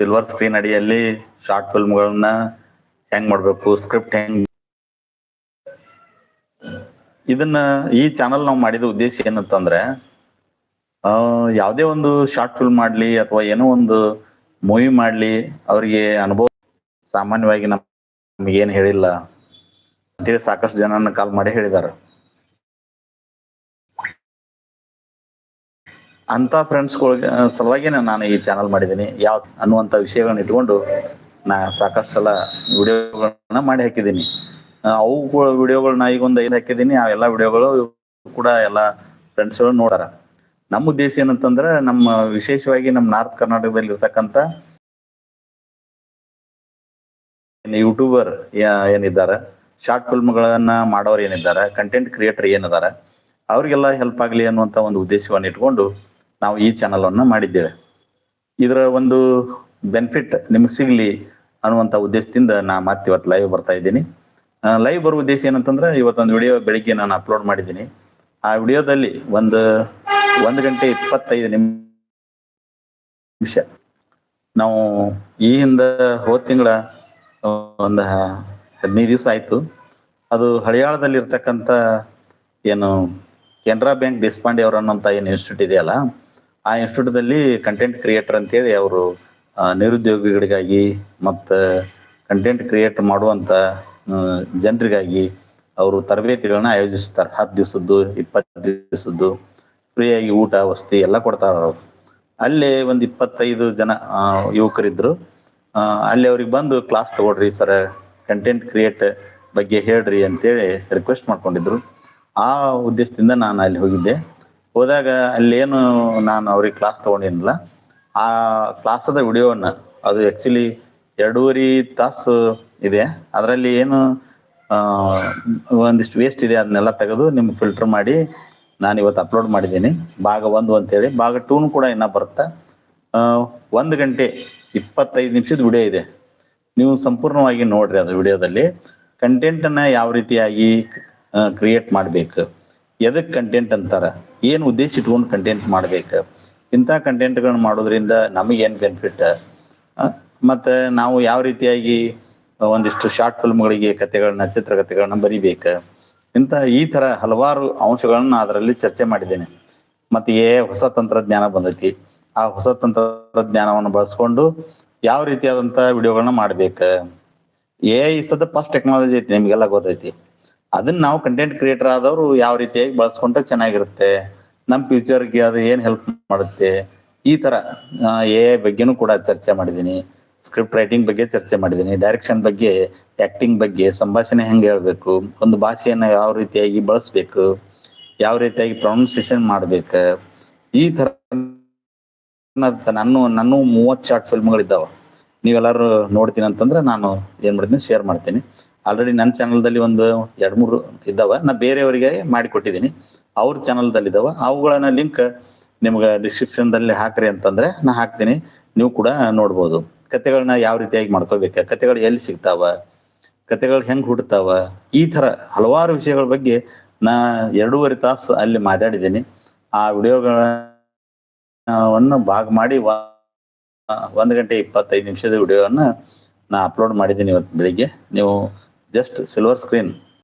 Silver screen ಅಡಿಯಲ್ಲಿ short ಫಿಲ್ಮ್ಗಳನ್ನ ಹೆಂಗ್ ಮಾಡ್ಬೇಕು ಸ್ಕ್ರಿಪ್ಟ್ ಹೆಂಗ್ ಇದನ್ನ ಈ ಚಾನಲ್ ನಾವು ಮಾಡಿದ ಉದ್ದೇಶ ಏನಂತಂದ್ರೆ ಯಾವುದೇ ಒಂದು ಶಾರ್ಟ್ ಫಿಲ್ಮ್ ಮಾಡ್ಲಿ ಅಥವಾ ಏನೋ ಒಂದು ಮೂವಿ ಮಾಡ್ಲಿ ಅವರಿಗೆ ಅನುಭವ ಸಾಮಾನ್ಯವಾಗಿ ನಮ್- ಏನು ಹೇಳಿಲ್ಲ. ಅಂತೇಳಿ ಸಾಕಷ್ಟು ಜನನ ಕಾಲ್ ಮಾಡಿ ಹೇಳಿದಾರೆ. ಅಂತ ಫ್ರೆಂಡ್ಸ್ಗಳಿಗೆ ಸಲುವಾಗಿ ನಾನು ಈ ಚಾನಲ್ ಮಾಡಿದ್ದೀನಿ. ಯಾವ ಅನ್ನುವಂಥ ವಿಷಯಗಳನ್ನ ಇಟ್ಕೊಂಡು ನಾ ಸಾಕಷ್ಟು ಸಲ ವಿಡಿಯೋಗಳನ್ನ ಮಾಡಿ ಹಾಕಿದ್ದೀನಿ. ಅವು ವಿಡಿಯೋಗಳನ್ನ ಈಗ ಒಂದು ಐದು ಹಾಕಿದ್ದೀನಿ. ಆ ಎಲ್ಲ ವಿಡಿಯೋಗಳು ಕೂಡ ಎಲ್ಲ ಫ್ರೆಂಡ್ಸ್ಗಳು ನೋಡಾರ. ನಮ್ಮ ಉದ್ದೇಶ ಏನಂತಂದ್ರೆ, ನಮ್ಮ ವಿಶೇಷವಾಗಿ ನಮ್ಮ ನಾರ್ತ್ ಕರ್ನಾಟಕದಲ್ಲಿ ಇರ್ತಕ್ಕಂಥ ಯೂಟ್ಯೂಬರ್ ಏನಿದ್ದಾರೆ ಶಾರ್ಟ್ ಫಿಲ್ಮ್ಗಳನ್ನ ಮಾಡೋರು ಏನಿದ್ದಾರೆ ಕಂಟೆಂಟ್ ಕ್ರಿಯೇಟರ್ ಏನಿದ್ದಾರೆ, ಅವರಿಗೆಲ್ಲ ಹೆಲ್ಪ್ ಆಗಲಿ ಅನ್ನುವಂಥ ಒಂದು ಉದ್ದೇಶವನ್ನು ಇಟ್ಕೊಂಡು ನಾವು ಈ ಚಾನಲ್ ಅನ್ನು ಮಾಡಿದ್ದೇವೆ. ಇದರ ಒಂದು ಬೆನಿಫಿಟ್ ನಿಮಗೆ ಸಿಗಲಿ ಅನ್ನುವಂಥ ಉದ್ದೇಶದಿಂದ ನಾ ಮತ್ತೆ ಇವತ್ತು ಲೈವ್ ಬರ್ತಾ ಇದ್ದೀನಿ. ಲೈವ್ ಬರೋ ಉದ್ದೇಶ ಏನಂತಂದ್ರೆ ಇವತ್ತೊಂದು ವಿಡಿಯೋ ಬೆಳಿಗ್ಗೆ ನಾನು ಅಪ್ಲೋಡ್ ಮಾಡಿದ್ದೀನಿ. ಆ ವಿಡಿಯೋದಲ್ಲಿ ಒಂದು ಒಂದು ಗಂಟೆ ಇಪ್ಪತ್ತೈದು ನಿಮಿಷ ನಾವು ಈ ಹಿಂದ ಹೋದ ತಿಂಗಳ ಒಂದು ಹದಿನೈದು ದಿವಸ ಆಯಿತು. ಅದು ಹಳಿಯಾಳದಲ್ಲಿ ಏನು ಕೆನರಾ ಬ್ಯಾಂಕ್ ದೇಶಪಾಂಡೆ ಅವರ ಅನ್ನೋಂಥ ಏನು ಇನ್ಸ್ಟಿಟ್ಯೂಟ್ ಇದೆಯಲ್ಲ ಆ ಇನ್ಸ್ಟಿಟ್ಯೂಟ್ದಲ್ಲಿ ಕಂಟೆಂಟ್ ಕ್ರಿಯೇಟರ್ ಅಂತೇಳಿ ಅವರು ನಿರುದ್ಯೋಗಿಗಳಿಗಾಗಿ ಮತ್ತು ಕಂಟೆಂಟ್ ಕ್ರಿಯೇಟ್ ಮಾಡುವಂಥ ಜನರಿಗಾಗಿ ಅವರು ತರಬೇತಿಗಳನ್ನ ಆಯೋಜಿಸ್ತಾರೆ. ಹತ್ತು ದಿವಸದ್ದು, ಇಪ್ಪತ್ತು ದಿವಸದ್ದು, ಫ್ರೀಯಾಗಿ ಊಟ, ವಸತಿ ಎಲ್ಲ ಕೊಡ್ತಾರ ಅವರು. ಅಲ್ಲೇ ಒಂದು ಇಪ್ಪತ್ತೈದು ಜನ ಯುವಕರಿದ್ದರು ಅಲ್ಲಿ ಅವ್ರಿಗೆ ಬಂದು ಕ್ಲಾಸ್ ತಗೊಳ್ರಿ ಸರ್ ಕಂಟೆಂಟ್ ಕ್ರಿಯೇಟ್ ಬಗ್ಗೆ ಹೇಳ್ರಿ ಅಂತೇಳಿ ರಿಕ್ವೆಸ್ಟ್ ಮಾಡ್ಕೊಂಡಿದ್ರು. ಆ ಉದ್ದೇಶದಿಂದ ನಾನು ಅಲ್ಲಿ ಹೋಗಿದ್ದೆ. ಹೋದಾಗ ಅಲ್ಲೇನು ನಾನು ಅವ್ರಿಗೆ ಕ್ಲಾಸ್ ತಗೊಂಡಿನಲ್ಲ, ಆ ಕ್ಲಾಸದ ವಿಡಿಯೋನ ಅದು ಆ್ಯಕ್ಚುಲಿ ಎರಡೂವರೆ ತಾಸು ಇದೆ. ಅದರಲ್ಲಿ ಏನು ಒಂದಿಷ್ಟು ವೇಸ್ಟ್ ಇದೆ, ಅದನ್ನೆಲ್ಲ ತೆಗೆದು ನಿಮ್ಗೆ ಫಿಲ್ಟರ್ ಮಾಡಿ ನಾನು ಇವತ್ತು ಅಪ್ಲೋಡ್ ಮಾಡಿದ್ದೀನಿ. ಭಾಗ ಒಂದು ಅಂತೇಳಿ, ಭಾಗ ಟೂನು ಕೂಡ ಇನ್ನೂ ಬರುತ್ತೆ? ಒಂದು ಗಂಟೆ ಇಪ್ಪತ್ತೈದು ನಿಮಿಷದ ವಿಡಿಯೋ ಇದೆ. ನೀವು ಸಂಪೂರ್ಣವಾಗಿ ನೋಡ್ರಿ ಅದು ವಿಡಿಯೋದಲ್ಲಿ ಕಂಟೆಂಟನ್ನು ಯಾವ ರೀತಿಯಾಗಿ ಕ್ರಿಯೇಟ್ ಮಾಡ್ಬೇಕು? ಎದಕ್ಕೆ ಕಂಟೆಂಟ್ ಅಂತಾರ? ಏನು ಉದ್ದೇಶ ಇಟ್ಕೊಂಡು ಕಂಟೆಂಟ್ ಮಾಡ್ಬೇಕು? ಇಂಥ ಕಂಟೆಂಟ್ಗಳನ್ನ ಮಾಡೋದ್ರಿಂದ ನಮಗೇನು ಬೆನಿಫಿಟ್ ಮತ್ತು ನಾವು ಯಾವ ರೀತಿಯಾಗಿ ಒಂದಿಷ್ಟು ಶಾರ್ಟ್ ಫಿಲ್ಮ್ಗಳಿಗೆ ಕಥೆಗಳನ್ನ ಚಿತ್ರಕಥೆಗಳನ್ನ ಬರಿಬೇಕು? ಇಂಥ ಈ ಥರ ಹಲವಾರು ಅಂಶಗಳನ್ನ ಅದರಲ್ಲಿ ಚರ್ಚೆ ಮಾಡಿದ್ದೇನೆ. ಮತ್ತು ಏ ಹೊಸ ತಂತ್ರಜ್ಞಾನ ಬಂದೈತಿ. ಆ ಹೊಸ ತಂತ್ರಜ್ಞಾನವನ್ನು ಬಳಸ್ಕೊಂಡು ಯಾವ ರೀತಿಯಾದಂಥ ವಿಡಿಯೋಗಳನ್ನ ಮಾಡ್ಬೇಕು? ಎ ಸದ ಫಸ್ಟ್ ಟೆಕ್ನಾಲಜಿ ಐತಿ, ನಿಮಗೆಲ್ಲ ಗೊತ್ತೈತಿ. ಅದನ್ನ ನಾವು ಕಂಟೆಂಟ್ ಕ್ರಿಯೇಟರ್ ಆದವರು ಯಾವ ರೀತಿಯಾಗಿ ಬಳಸ್ಕೊಂಡ್ರೆ ಚೆನ್ನಾಗಿರುತ್ತೆ ನಮ್ಮ ಫ್ಯೂಚರ್ಗೆ ಅದು ಏನು ಹೆಲ್ಪ್ ಮಾಡುತ್ತೆ, ಈ ತರ ಎ ಬಗ್ಗೆನೂ ಕೂಡ ಚರ್ಚೆ ಮಾಡಿದ್ದೀನಿ ಸ್ಕ್ರಿಪ್ಟ್ ರೈಟಿಂಗ್ ಬಗ್ಗೆ ಚರ್ಚೆ ಮಾಡಿದ್ದೀನಿ ಡೈರೆಕ್ಷನ್ ಬಗ್ಗೆ ಆಕ್ಟಿಂಗ್ ಬಗ್ಗೆ, ಸಂಭಾಷಣೆ ಹೆಂಗೆ ಹೇಳ್ಬೇಕು, ಒಂದು ಭಾಷೆಯನ್ನು ಯಾವ ರೀತಿಯಾಗಿ ಬಳಸ್ಬೇಕು, ಯಾವ ರೀತಿಯಾಗಿ ಪ್ರೊನೌನ್ಸಿಯೇಷನ್ ಮಾಡ್ಬೇಕು, ಈ ತರ ನಾನು ನಾನು ಮೂವತ್ತು ಶಾರ್ಟ್ ಫಿಲ್ಮ್ಗಳಿದ್ದಾವೆ ನೀವೆಲ್ಲರೂ ನೋಡ್ತೀನಿ ಅಂತಂದ್ರೆ ನಾನು ಏನ್ ಮಾಡ್ತೀನಿ ಶೇರ್ ಮಾಡ್ತೀನಿ. ಆಲ್ರೆಡಿ ನನ್ನ ಚಾನಲ್ದಲ್ಲಿ ಒಂದು ಎರಡು ಮೂರು ಇದ್ದಾವೆ. ನಾ ಬೇರೆಯವರಿಗೆ ಮಾಡಿಕೊಟ್ಟಿದ್ದೀನಿ ಅವ್ರ ಚಾನಲ್ದಲ್ಲಿ ಇದ್ದಾವೆ. ಅವುಗಳನ್ನ ಲಿಂಕ್ ನಿಮ್ಗೆ ಡಿಸ್ಕ್ರಿಪ್ಷನ್ದಲ್ಲಿ ಹಾಕ್ರಿ ಅಂತಂದ್ರೆ ನಾ ಹಾಕ್ತೀನಿ. ನೀವು ಕೂಡ ನೋಡ್ಬೋದು. ಕತೆಗಳನ್ನ ಯಾವ ರೀತಿಯಾಗಿ ಮಾಡ್ಕೋಬೇಕು ಕತೆಗಳು ಎಲ್ಲಿ ಸಿಗ್ತಾವ? ಕತೆಗಳು ಹೆಂಗೆ ಹುಡ್ತಾವ ಈ ತರ ಹಲವಾರು ವಿಷಯಗಳ ಬಗ್ಗೆ ನಾ ಎರಡೂವರೆ ತಾಸು ಅಲ್ಲಿ ಮಾತಾಡಿದ್ದೀನಿ. ಆ ವಿಡಿಯೋಗಳನ್ನು ಭಾಗ ಮಾಡಿ ಒಂದು ಗಂಟೆ ಇಪ್ಪತ್ತೈದು ನಿಮಿಷದ ವಿಡಿಯೋವನ್ನು ನಾ ಅಪ್ಲೋಡ್ ಮಾಡಿದ್ದೀನಿ ಇವತ್ತು ಬೆಳಿಗ್ಗೆ. ನೀವು ಜಸ್ಟ್ ಸಿಲ್ವರ್ ಸ್ಕ್ರೀನ್